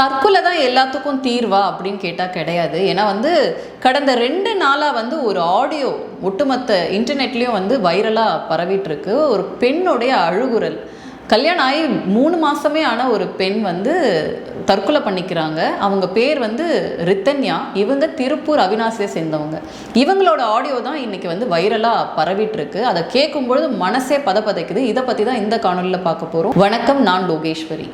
தற்கொலை தான் எல்லாத்துக்கும் தீர்வா அப்படின்னு கேட்டால் கிடையாது. ஏன்னா வந்து கடந்த ரெண்டு நாளாக வந்து ஒரு ஆடியோ ஒட்டுமொத்த இன்டர்நெட்லேயும் வந்து வைரலாக பரவிட்டுருக்கு. ஒரு பெண்ணுடைய அழுகுரல். கல்யாணம் ஆகி மூணு மாதமே ஆன ஒரு பெண் வந்து தற்கொலை பண்ணிக்கிறாங்க. அவங்க பேர் வந்து ரித்தன்யா. இவங்க திருப்பூர் அவினாசியை சேர்ந்தவங்க. இவங்களோட ஆடியோ தான் இன்றைக்கி வந்து வைரலாக பரவிட்டுருக்கு. அதை கேட்கும்பொழுது மனசே பதப்பதைக்குது. இதை பற்றி தான் இந்த காணொலியில் பார்க்க போகிறோம் வணக்கம் நான் லோகேஸ்வரி.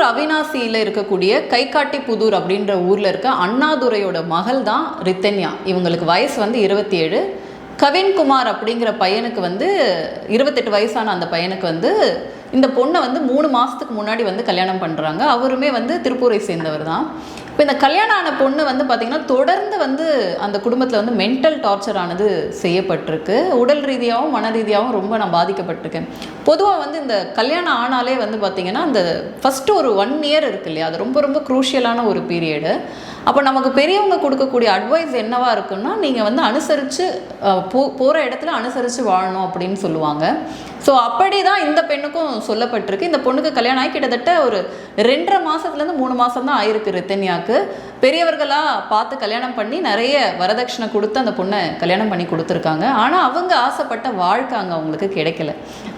திருப்பூர் அவினாசியில் இருக்கக்கூடிய கைகாட்டி புதூர் அப்படின்ற ஊரில் இருக்க அண்ணாதுரையோட மகள் தான் ரித்தன்யா. இவங்களுக்கு வயசு வந்து இருபத்தி ஏழு கவின்குமார் அப்படிங்கிற பையனுக்கு வந்து இருபத்தெட்டு வயசான அந்த பையனுக்கு வந்து இந்த பொண்ணை வந்து மூணு மாதத்துக்கு முன்னாடி வந்து கல்யாணம் பண்ணுறாங்க அவருமே வந்து திருப்பூரை சேர்ந்தவர் தான் இப்போ இந்த கல்யாணம் ஆன பொண்ணு வந்து பார்த்திங்கன்னா தொடர்ந்து வந்து அந்த குடும்பத்தில் வந்து மென்டல் டார்ச்சர் ஆனது செய்யப்பட்டிருக்கு. உடல் ரீதியாகவும் மன ரீதியாகவும் ரொம்ப நான் பாதிக்கப்பட்டிருக்கேன். பொதுவாக வந்து இந்த கல்யாணம் ஆனாலே வந்து பார்த்திங்கன்னா அந்த ஃபஸ்ட்டு ஒரு ஒன் இயர் இருக்கு இல்லையா? அது ரொம்ப ரொம்ப குரூஷியலான ஒரு பீரியடு அப்போ நமக்கு பெரியவங்க கொடுக்கக்கூடிய அட்வைஸ் என்னவாக இருக்குன்னா நீங்கள் வந்து அனுசரித்து போ போகிற இடத்துல அனுசரித்து வாழணும் அப்படின்னு சொல்லுவாங்க. ஸோ அப்படி தான் இந்த பெண்ணுக்கும் சொல்லப்பட்டிருக்கு. இந்த பொண்ணுக்கு கல்யாணம் ஆகி கிட்டத்தட்ட ஒரு ரெண்டரை மாதத்துலேருந்து மூணு மாதம் தான் ஆயிருக்கு ரித்தன்யாவுக்கு. பெரியவர்களாக பார்த்து கல்யாணம் பண்ணி நிறைய வரதட்சணை கொடுத்து அந்த பொண்ணை கல்யாணம் பண்ணி கொடுத்துருக்காங்க. ஆனால் அவங்க ஆசைப்பட்ட வாழ்க்கை அங்கே அவங்களுக்கு கிடைக்கல.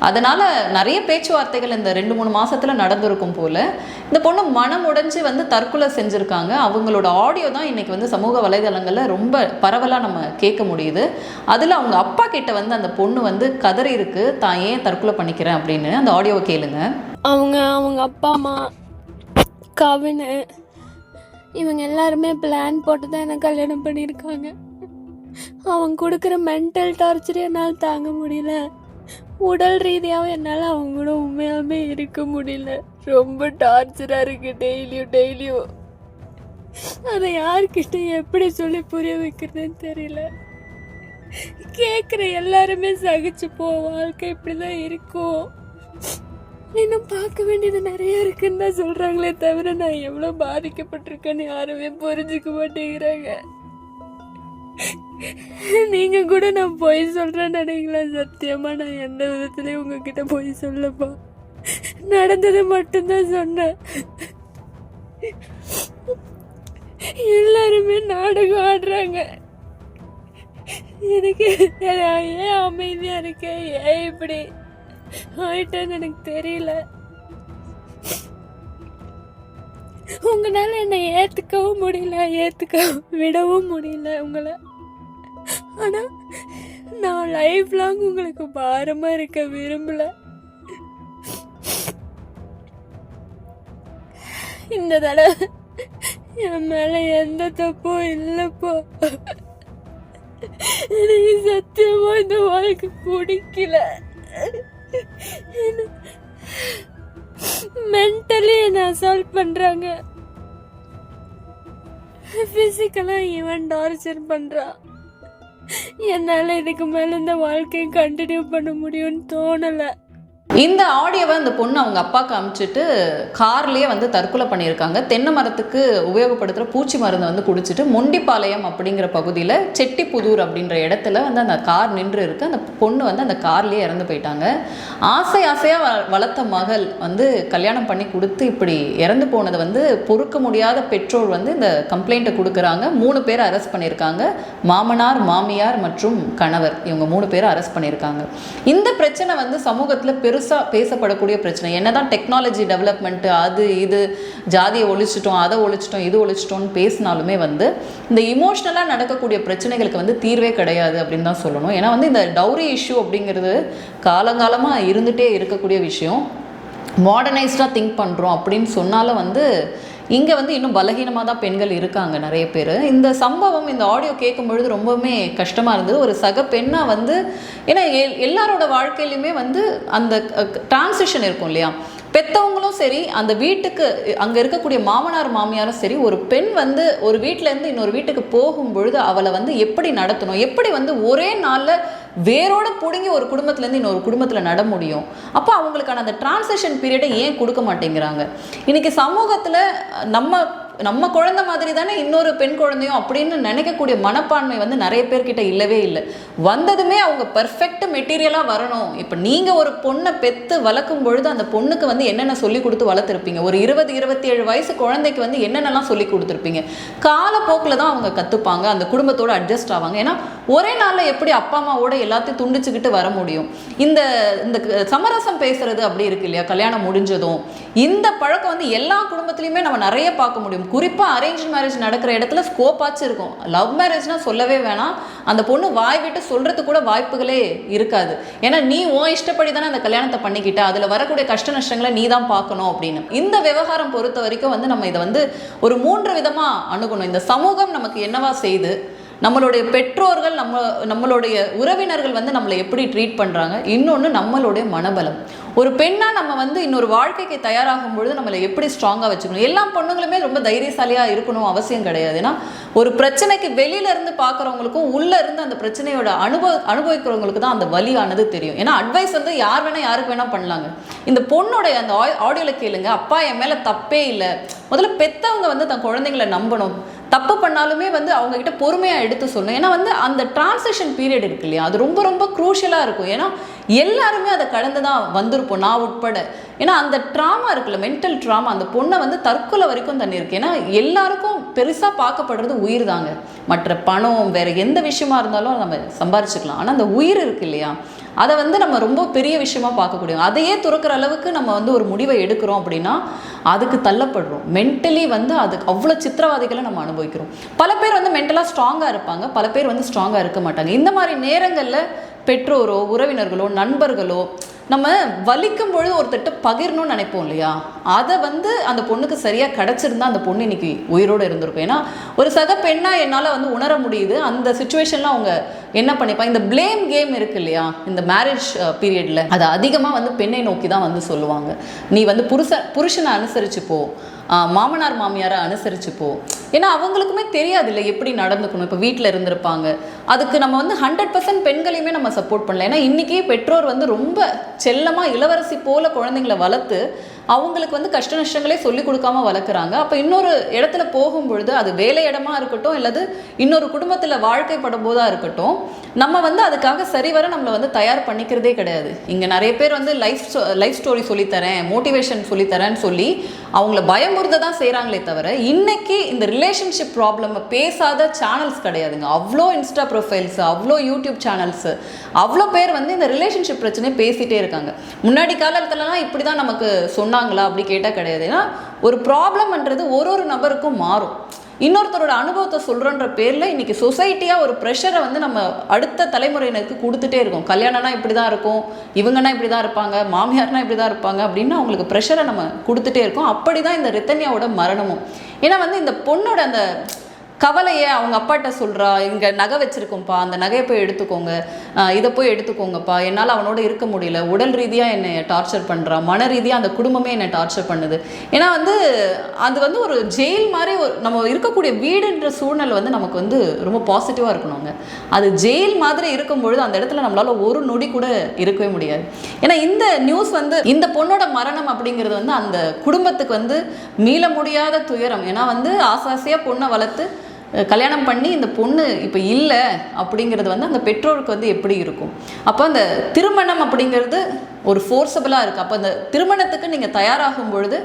அதனால் நிறைய பேச்சுவார்த்தைகள் இந்த ரெண்டு மூணு மாதத்தில் நடந்திருக்கும் போல் இந்த பொண்ணு மனம் உடைஞ்சு வந்து தற்கொலை செஞ்சுருக்காங்க. அவங்களோட ஆடியோ தான் இன்றைக்கி வந்து சமூக வலைதளங்களில் ரொம்ப பரவலாக நம்ம கேட்க முடியுது. அதில் அவங்க அப்பா கிட்ட வந்து அந்த பொண்ணு வந்து கதறி இருக்குது தான் ஏன் ஏன் தற்கொலை பண்ணிக்கிறேன் அப்படின்னு அந்த ஆடியோவை கேளுங்க. அவங்க அவங்க அப்பா அம்மா கவினு இவங்க எல்லாருமே பிளான் போட்டு தான் என்னை கல்யாணம் பண்ணியிருக்காங்க. அவங்க கொடுக்குற மென்டல் டார்ச்சர் என்னால் தாங்க முடியல. உடல் ரீதியாகவும் என்னால் அவங்க கூட உண்மையாலுமே இருக்க முடியல. ரொம்ப டார்ச்சராக இருக்குது டெய்லியும் டெய்லியும் அதை யார்கிட்ட எப்படி சொல்லி புரிய வைக்கிறதுன்னு தெரியல. கேட்குற எல்லாருமே சகிச்சு போ வாழ்க்கை இப்படிதான் இருக்கும். இன்னும் பார்க்க வேண்டியது நிறைய இருக்குன்னு தான் சொல்கிறாங்களே தவிர நான் எவ்வளோ பாதிக்கப்பட்டிருக்கேன்னு யாருமே புரிஞ்சுக்க மாட்டேங்கிறாங்க. நீங்கள் கூட நான் பொய் சொல்கிறேன்னு நினைக்கலாம் சத்தியமாக நான் எந்த விதத்துலேயும் உங்ககிட்ட பொய் சொல்லப்பா. நடந்தது மட்டும்தான் சொன்னேன். எல்லாருமே நாடகம் ஆடுறாங்க. எனக்கு ஏன் அமைதியாக இருக்கேன் ஏன் இப்படி ஆயிட்டேன்னு எனக்கு தெரியல. உங்களால் என்னை ஏற்றுக்கவும் முடியல ஏற்றுக்க விடவும் முடியல உங்களை. ஆனால் நான் லைஃப் லாங் உங்களுக்கு பாரமாக இருக்க விரும்பலை. இந்த தடவை என் மேலே எந்த தப்பும் இல்லைப்போ. எனக்கு சத்தியமா இந்த வாழ்க்கை பிடிக்கல. மென்டலி என்ன அசால்ட் பண்றாங்க. பிசிக்கலா இவன் டார்ச்சர் பண்றான் என்னால் இதுக்கு மேலே இந்த வாழ்க்கையை கண்டினியூ பண்ண முடியும்னு தோணலை. இந்த ஆடியோவை அந்த பொண்ணு அவங்க அப்பாவுக்கு அமுச்சிட்டு கார்லேயே வந்து தற்கொலை பண்ணியிருக்காங்க. தென்னை மரத்துக்கு உபயோகப்படுத்துகிற பூச்சி மருந்தை வந்து குடிச்சிட்டு மொண்டிப்பாளையம் அப்படிங்கிற பகுதியில் செட்டிப்புதூர் அப்படின்ற இடத்துல வந்து அந்த கார் நின்று இருக்கு அந்த பொண்ணு வந்து அந்த கார்லேயே இறந்து போயிட்டாங்க. ஆசை ஆசையாக வளர்த்த மகள் வந்து கல்யாணம் பண்ணி கொடுத்து இப்படி இறந்து போனதை வந்து பொறுக்க முடியாத பெற்றோர் வந்து இந்த கம்ப்ளைண்ட்டை கொடுக்குறாங்க. மூணு பேர் அரெஸ்ட் பண்ணியிருக்காங்க. மாமனார் மாமியார் மற்றும் கணவர் இவங்க மூணு பேரும் அரெஸ்ட் பண்ணியிருக்காங்க. இந்த பிரச்சனை வந்து சமூகத்தில் பெருசாக பேசப்படக்கூடிய பிரச்சனை. என்ன தான் டெக்னாலஜி டெவலப்மெண்ட்டு அது இது ஜாதியை ஒழிச்சிட்டோம் அதை ஒழிச்சிட்டோம் இது ஒழிச்சிட்டோம்னு பேசினாலுமே வந்து இந்த இமோஷ்னலாக நடக்கக்கூடிய பிரச்சனைகளுக்கு வந்து தீர்வே கிடையாது அப்படின்னு தான் சொல்லணும். ஏன்னா வந்து இந்த டவுரி இஷ்யூ அப்படிங்கிறது காலங்காலமாக இருந்துகிட்டே இருக்கக்கூடிய விஷயம். மாடர்னைஸ்டாக திங்க் பண்ணுறோம் அப்படின்னு சொன்னாலும் வந்து இங்கே வந்து இன்னும் பலகீனமாக தான் பெண்கள் இருக்காங்க நிறைய பேர். இந்த சம்பவம் இந்த ஆடியோ கேட்கும் பொழுது ரொம்பவுமே கஷ்டமாக இருந்தது. ஒரு சக பெண்ணாக வந்து ஏன்னா எல்- எல்லாரோட வாழ்க்கையிலுமே வந்து அந்த டிரான்சிஷன் இருக்கும் இல்லையா? பெத்தவங்களும் சரி அந்த வீட்டுக்கு அங்கே இருக்கக்கூடிய மாமனார் மாமியாரும் சரி ஒரு பெண் வந்து ஒரு வீட்டிலேருந்து இன்னொரு வீட்டுக்கு போகும் பொழுது அவளை வந்து எப்படி நடத்தணும்? எப்படி வந்து ஒரே நாளில் வேரோட பிடுங்கி ஒரு குடும்பத்துலேருந்து இன்னொரு குடும்பத்தில் நட முடியும். அப்போ அவங்களுக்கான அந்த டிரான்சிஷன் பீரியடை ஏன் கொடுக்க மாட்டேங்கிறாங்க? இன்றைக்கி சமூகத்தில் நம்ம நம்ம குழந்தை மாதிரி தானே இன்னொரு பெண் குழந்தையும் அப்படின்னு நினைக்கக்கூடிய மனப்பான்மை வந்து நிறைய பேர்கிட்ட இல்லவே இல்லை. வந்ததுமே அவங்க பர்ஃபெக்ட் மெட்டீரியலாக வரணும். இப்போ நீங்கள் ஒரு பொண்ணை பெற்று வளர்க்கும் பொழுது அந்த பொண்ணுக்கு வந்து என்னென்ன சொல்லி கொடுத்து வளர்த்துருப்பீங்க? ஒரு இருபது இருபத்தி ஏழு வயசு குழந்தைக்கு வந்து என்னென்னலாம் சொல்லி கொடுத்துருப்பீங்க? காலப்போக்கில் தான் அவங்க கற்றுப்பாங்க அந்த குடும்பத்தோட அட்ஜஸ்ட் ஆவாங்க. ஏன்னா ஒரே நாளில் எப்படி அப்பா அம்மாவோட எல்லாத்தையும் துண்டிச்சுக்கிட்டு வர முடியும்? இந்த இந்த க- சமரசம் பேசுறது அப்படி இருக்கு இல்லையா? கல்யாணம் முடிஞ்சதும். இந்த பழக்கம் வந்து எல்லா குடும்பத்துலையுமே நம்ம நிறைய பார்க்க முடியும். குறிப்பாக அரேஞ்ச் மேரேஜ் நடக்கிற இடத்துல ஸ்கோப்பாச்சும் இருக்கும். லவ் மேரேஜ்னா சொல்லவே வேணாம். அந்த பொண்ணு வாய் விட்டு சொல்றதுக்கு கூட வாய்ப்புகளே இருக்காது. ஏன்னா நீ உன் இஷ்டப்படி தானே அந்த கல்யாணத்தை பண்ணிக்கிட்ட. அதில் வரக்கூடிய கஷ்ட நஷ்டங்களை நீ தான் பார்க்கணும் அப்படின்னு. இந்த விவகாரம் பொறுத்த வரைக்கும் வந்து நம்ம இதை வந்து ஒரு மூன்று விதமாக அணுகணும். இந்த சமூகம் நமக்கு என்னவா செய்து நம்மளுடைய பெற்றோர்கள் நம்ம நம்மளுடைய உறவினர்கள் வந்து நம்மளை எப்படி ட்ரீட் பண்ணுறாங்க இன்னொன்று நம்மளுடைய மனபலம். ஒரு பெண்ணாக நம்ம வந்து இன்னொரு வாழ்க்கைக்கு தயாராகும் பொழுது நம்மளை எப்படி ஸ்ட்ராங்காக வச்சுக்கணும்? எல்லா பொண்ணுங்களுமே ரொம்ப தைரியசாலியாக இருக்கணும் அவசியம் கிடையாது. ஏன்னா ஒரு பிரச்சனைக்கு வெளியில இருந்து பார்க்குறவங்களுக்கும் உள்ளேருந்து அந்த பிரச்சனையோட அனுபவ அனுபவிக்கிறவங்களுக்கு தான் அந்த வலியானது தெரியும். ஏன்னா அட்வைஸ் வந்து யார் வேணால் யாருக்கு வேணால் பண்ணலாங்க. இந்த பொண்ணுடைய அந்த ஆடியோவில் கேளுங்க. அப்பா என் மேலே தப்பே இல்லை. முதல்ல பெற்றவங்க வந்து தன் குழந்தைங்களை நம்பணும். தப்பு பண்ணாலுமே வந்து அவங்க கிட்ட பொறுமையாக எடுத்து சொல்லணும். ஏன்னா வந்து அந்த டிரான்சிஷன் பீரியட் இருக்கு இல்லையா? அது ரொம்ப ரொம்ப குரூஷியலாக இருக்கும். ஏன்னா எல்லாருமே அதை கடந்து தான் வந்திருப்போம். நான் உட்பட. ஏன்னா அந்த ட்ராமா இருக்குல்ல மென்டல் ட்ராமா அந்த பொண்ணை வந்து தற்கொலை வரைக்கும் தண்ணி இருக்குது ஏன்னா எல்லாருக்கும் பெருசாக பார்க்கப்படுறது உயிர் தாங்க. மற்ற பணம் வேறு எந்த விஷயமா இருந்தாலும் நம்ம சம்பாரிச்சுக்கலாம். ஆனால் அந்த உயிர் இருக்கு இல்லையா? அதை வந்து நம்ம ரொம்ப பெரிய விஷயமா பார்க்கக்கூடிய அதையே துறக்கிற அளவுக்கு நம்ம வந்து ஒரு முடிவை எடுக்கிறோம் அப்படின்னா அதுக்கு தள்ளப்படுறோம். மென்டலி வந்து அதுக்கு அவ்வளோ சித்திரவாதிகளை நம்ம அனுபவிக்கிறோம். பல பேர் வந்து மென்டலாக ஸ்ட்ராங்காக இருப்பாங்க. பல பேர் வந்து ஸ்ட்ராங்காக இருக்க மாட்டாங்க. இந்த மாதிரி நேரங்களில் பெற்றோரோ உறவினர்களோ நண்பர்களோ நம்ம வலிக்கும் பொழுது ஒருத்தட்ட பகிரணும்னு நினைப்போம் இல்லையா? அதை வந்து அந்த பொண்ணுக்கு சரியாக கிடச்சிருந்தா அந்த பொண்ணு இன்னைக்கு உயிரோடு இருந்திருக்கும். ஏன்னா ஒரு சக பெண்ணாக என்னால் வந்து உணர முடியுது. அந்த சுச்சுவேஷனில் அவங்க என்ன பண்ணிப்பா? இந்த ப்ளேம் கேம் இருக்கு இல்லையா? இந்த மேரேஜ் பீரியடில் அதை அதிகமாக வந்து பெண்ணை நோக்கி தான் வந்து சொல்லுவாங்க. நீ வந்து புருஷ புருஷனை அனுசரிச்சு போ. மாமனார் மாமியாரை அனுசரிச்சு போ. ஏன்னா அவங்களுக்குமே தெரியாது இல்லை எப்படி நடந்துக்கணும். இப்போ வீட்டில் இருந்திருப்பாங்க. அதுக்கு நம்ம வந்து ஹண்ட்ரட் பர்சன்ட் பெண்களையுமே நம்ம சப்போர்ட் பண்ணல. ஏன்னா இன்றைக்கி பெற்றோர் வந்து ரொம்ப செல்லமாக இளவரசி போல குழந்தைங்களை வளர்த்து அவங்களுக்கு வந்து கஷ்ட நஷ்டங்களே சொல்லி கொடுக்காம வளர்க்குறாங்க. அப்போ இன்னொரு இடத்துல போகும்பொழுது அது வேலை இடமா இருக்கட்டும் இல்லது இன்னொரு குடும்பத்தில் வாழ்க்கைப்படும் போதாக இருக்கட்டும் நம்ம வந்து அதுக்காக சரிவர நம்மளை வந்து தயார் பண்ணிக்கிறதே கிடையாது. இங்கே நிறைய பேர் வந்து லைஃப் லைஃப் ஸ்டோரி சொல்லித்தரேன் மோட்டிவேஷன் சொல்லித்தரேன்னு சொல்லி அவங்கள பயமுறுத்த தான் செய்கிறாங்களே தவிர இன்னைக்கு இந்த ரிலேஷன்ஷிப் ப்ராப்ளம் பேசாத சேனல்ஸ் கிடையாதுங்க. அவ்வளோ இன்ஸ்டா ப்ரொஃபைல்ஸ் அவ்வளோ யூடியூப் சேனல்ஸ் அவ்வளோ பேர் வந்து இந்த ரிலேஷன்ஷிப் பிரச்சனையை பேசிகிட்டே இருக்காங்க. முன்னாடி காலத்துலலாம் இப்படி தான் நமக்கு சொன்னாங்களா அப்படி கேட்டால் கிடையாது. ஏன்னா ஒரு ப்ராப்ளம்ன்றது ஒரு ஒரு நபருக்கும் மாறும். இன்னொருத்தரோட அனுபவத்தை சொல்கிறன்ற பேரில் இன்னைக்கு சொசைட்டியாக ஒரு ப்ரெஷரை வந்து நம்ம அடுத்த தலைமுறையினருக்கு கொடுத்துட்டே இருக்கோம். கல்யாணம்னா இப்படி தான் இருக்கும் இவங்கன்னா இப்படி தான் இருப்பாங்க மாமியார்னா இப்படி தான் இருப்பாங்க அப்படின்னு அவங்களுக்கு ப்ரெஷரை நம்ம கொடுத்துட்டே இருக்கோம். அப்படி தான் இந்த ரித்தன்யாவோட மரணமும். ஏன்னா வந்து இந்த பொண்ணோட அந்த கவலையை அவங்க அப்பாட்ட சொல்கிறா இங்கே நகை வச்சுருக்கோம்ப்பா அந்த நகையை போய் எடுத்துக்கோங்க இதை போய் எடுத்துக்கோங்கப்பா. என்னால் அவனோட இருக்க முடியல. உடல் ரீதியாக என்னை டார்ச்சர் பண்ணுறான் மன ரீதியாக அந்த குடும்பமே என்னை டார்ச்சர் பண்ணுது. ஏன்னா வந்து அது வந்து ஒரு ஜெயில் மாதிரி ஒரு நம்ம இருக்கக்கூடிய வீடுன்ற சூழ்நிலை வந்து நமக்கு வந்து ரொம்ப பாசிட்டிவாக இருக்கணுங்க அது ஜெயில் மாதிரி இருக்கும் பொழுது அந்த இடத்துல நம்மளால் ஒரு நொடி கூட இருக்கவே முடியாது. ஏன்னா இந்த நியூஸ் வந்து இந்த பொண்ணோட மரணம் அப்படிங்கிறது வந்து அந்த குடும்பத்துக்கு வந்து மீள முடியாத துயரம். ஏன்னா வந்து ஆசாசியாக பொண்ணை வளர்த்து கல்யாணம் பண்ணி இந்த பொண்ணு இப்போ இல்லை அப்படிங்கிறது வந்து அந்த பெற்றோருக்கு வந்து எப்படி இருக்கும்? அப்போ அந்த திருமணம் அப்படிங்கிறது ஒரு ஃபோர்ஸபிளாக இருக்குது அப்போ அந்த திருமணத்துக்கு நீங்கள் தயாராகும் பொழுது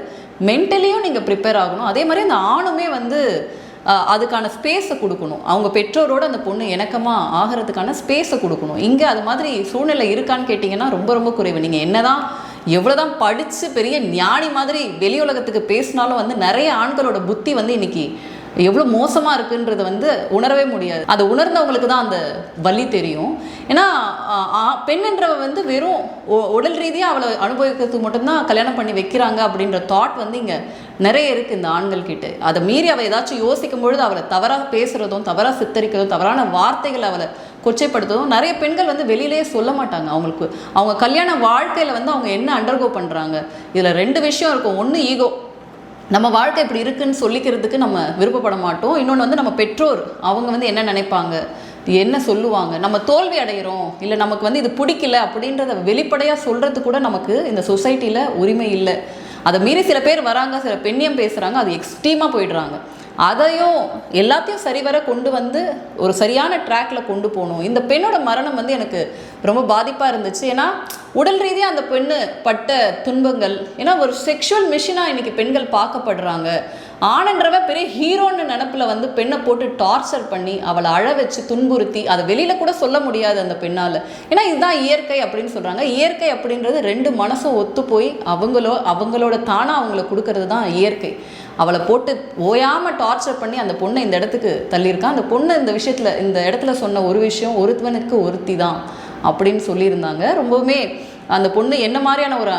மென்டலியும் நீங்கள் ப்ரிப்பேர் ஆகணும். அதே மாதிரி அந்த ஆணுமே வந்து அதுக்கான ஸ்பேஸை கொடுக்கணும். அவங்க பெற்றோரோட அந்த பொண்ணு இணக்கமாக ஆகிறதுக்கான ஸ்பேஸை கொடுக்கணும். இங்கே அது மாதிரி சூழ்நிலை இருக்கான்னு கேட்டிங்கன்னா ரொம்ப ரொம்ப குறைவு. நீங்கள் என்னதான் எவ்வளோதான் படித்து பெரிய ஞானி மாதிரி வெளி உலகத்துக்கு பேசினாலும் வந்து நிறைய ஆண்களோட புத்தி வந்து இன்னைக்கு எவ்வளோ மோசமாக இருக்குன்றத வந்து உணரவே முடியாது. அதை உணர்ந்தவங்களுக்கு தான் அந்த வலி தெரியும். ஏன்னா ஆ, பெண்ணுன்றவ வந்து வெறும் உடல் ரீதியாக அவளை அனுபவிக்கிறதுக்கு மட்டும்தான் கல்யாணம் பண்ணி வைக்கிறாங்க அப்படின்ற தாட் வந்து இங்கே நிறைய இருக்குது இந்த ஆண்கள் கிட்ட. அதை மீறி அவள் ஏதாச்சும் யோசிக்கும் பொழுது அவளை தவறாக பேசுகிறதும் தவறாக சித்தரிக்கிறதும் தவறான வார்த்தைகள் அவளை கொச்சைப்படுத்துறதும் நிறைய பெண்கள் வந்து வெளியிலேயே சொல்ல மாட்டாங்க. அவங்களுக்கு அவங்க கல்யாண வாழ்க்கையில் வந்து அவங்க என்ன அண்டர்கோ பண்ணுறாங்க இதில் ரெண்டு விஷயம் இருக்கும். ஒன்று ஈகோ நம்ம வாழ்க்கை இப்படி இருக்குன்னு சொல்லிக்கிறதுக்கு நம்ம விருப்பப்பட மாட்டோம். இன்னொன்று வந்து நம்ம பெற்றோர் அவங்க வந்து என்ன நினைப்பாங்க? என்ன சொல்லுவாங்க? நம்ம தோல்வி அடைகிறோம் இல்லை நமக்கு வந்து இது பிடிக்கல அப்படின்றத வெளிப்படையாக சொல்கிறது கூட நமக்கு இந்த சொசைட்டியில் உரிமை இல்லை. அதை மீறி சில பேர் வராங்க சில பெண்ணியம் பேசுகிறாங்க அது எக்ஸ்ட்ரீமாக போயிடுறாங்க. அதையும் எல்லாத்தையும் சரிவர கொண்டு வந்து ஒரு சரியான ட்ராக்ல கொண்டு போகணும். இந்த பெண்ணோட மரணம் வந்து எனக்கு ரொம்ப பாதிப்பாக இருந்துச்சு. ஏன்னா உடல் ரீதியாக அந்த பெண்ணு பட்ட துன்பங்கள் ஏன்னா ஒரு செக்ஷுவல் மிஷினாக இன்றைக்கி பெண்கள் பார்க்கப்படுறாங்க. ஆனன்றவ பெரிய ஹீரோன்னு நினப்பில் வந்து பெண்ணை போட்டு டார்ச்சர் பண்ணி அவளை அழ வச்சு துன்புறுத்தி அதை வெளியில் கூட சொல்ல முடியாது அந்த பெண்ணால். ஏன்னா இதுதான் இயற்கை அப்படின்னு சொல்கிறாங்க இயற்கை அப்படின்றது ரெண்டு மனசும் ஒத்து போய் அவங்களோ அவங்களோட தானாக அவங்கள கொடுக்கறது தான் இயற்கை. அவளை போட்டு ஓயாமல் டார்ச்சர் பண்ணி அந்த பொண்ணை இந்த இடத்துக்கு தள்ளியிருக்கான். அந்த பொண்ணு இந்த விஷயத்தில் இந்த இடத்துல சொன்ன ஒரு விஷயம் ஒருத்தவனுக்கு ஒருத்தி தான் அப்படின்னு சொல்லியிருந்தாங்க. ரொம்பவுமே அந்த பொண்ணு என்ன மாதிரியான ஒரு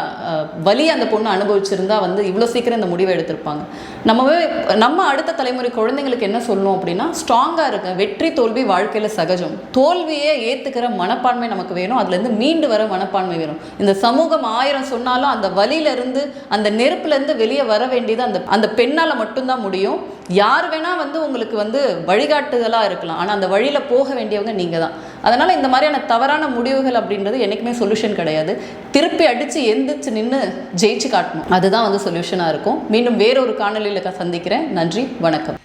வலி அந்த பொண்ணு அனுபவிச்சிருந்தா வந்து இவ்வளோ சீக்கிரம் இந்த முடிவை எடுத்திருப்பாங்க. நம்மவே நம்ம அடுத்த தலைமுறை குழந்தைங்களுக்கு என்ன சொல்லணும் அப்படின்னா ஸ்ட்ராங்காக இருக்க வெற்றி தோல்வி வாழ்க்கையில் சகஜம். தோல்வியை ஏற்றுக்கிற மனப்பான்மை நமக்கு வேணும். அதுலேருந்து மீண்டு வர மனப்பான்மை வேணும். இந்த சமூகம் ஆயிரம் சொன்னாலும் அந்த வலியிலேருந்து அந்த நெருப்புலேருந்து வெளியே வர வேண்டியது அந்த அந்த பெண்ணால் மட்டும்தான் முடியும். யார் வேணால் வந்து உங்களுக்கு வந்து வழிகாட்டுதலாக இருக்கலாம். ஆனால் அந்த வழியில் போக வேண்டியவங்க நீங்கள் தான் அதனால் இந்த மாதிரியான தவறான முடிவுகள் அப்படின்றது என்றைக்குமே சொல்யூஷன் கிடையாது. திருப்பி அடித்து எந்திரிச்சு நின்று ஜெயிச்சு காட்டணும். அதுதான் வந்து சொல்யூஷனாக இருக்கும். மீண்டும் வேறொரு காணொலியில் சந்திக்கிறேன். நன்றி வணக்கம்.